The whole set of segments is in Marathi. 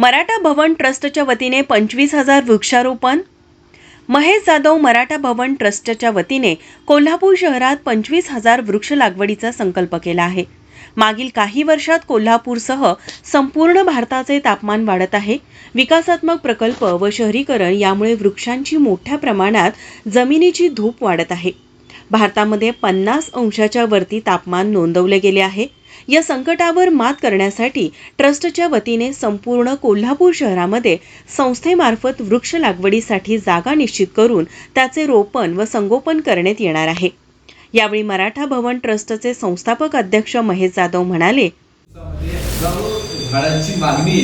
मराठा भवन ट्रस्टच्या वतीने पंचवीस हजार वृक्षारोपण. महेश जाधव मराठा भवन ट्रस्टच्या वतीने कोल्हापूर शहरात पंचवीस हजार वृक्ष लागवडीचा संकल्प केला आहे. मागील काही वर्षात कोल्हापूरसह संपूर्ण भारताचे तापमान वाढत आहे. विकासात्मक प्रकल्प व शहरीकरण यामुळे वृक्षांची मोठ्या प्रमाणात जमिनीची धूप वाढत आहे. भारतामध्ये पन्नास अंशाच्या वरती तापमान नोंदवले गेले आहे. या संकटावर मात करण्यासाठी ट्रस्टच्या वतीने संपूर्ण कोल्हापूर शहरामध्ये संस्थेमार्फत वृक्ष लागवडीसाठी जागा निश्चित करून त्याचे रोपण व संगोपन करण्यात येणार आहे. यावेळी मराठा भवन ट्रस्टचे संस्थापक अध्यक्ष महेश जाधव म्हणाले झाडांची मागणी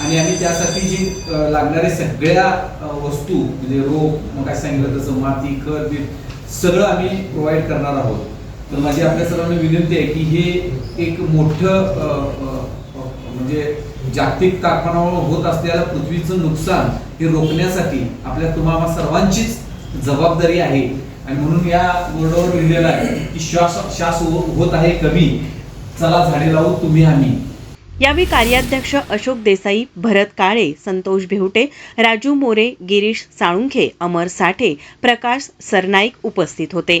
आणि आम्ही त्यासाठी जी अ, लागणाऱ्या सगळ्या वस्तू म्हणजे रोप मग काय सांगितलं तसं माती खत बीत सगळं आम्ही प्रोव्हाइड करणार आहोत. तर माझी आपल्या सर्वांना विनंती आहे की हे एक मोठं म्हणजे जागतिक तापमानावर होत असलेलं पृथ्वीचं नुकसान हे रोखण्यासाठी आपल्या तुम्हाला सर्वांचीच जबाबदारी आहे. आणि म्हणून या बोर्डावर लिहिलेलं आहे की श्वास श्वास हो, होत आहे कमी चला झाडे लावू तुम्ही आम्ही. यावेळी कार्याध्यक्ष अशोक देसाई भरत काळे संतोष भेवटे राजू मोरे गिरीश साळुंखे अमर साठे प्रकाश सरनाईक उपस्थित होते.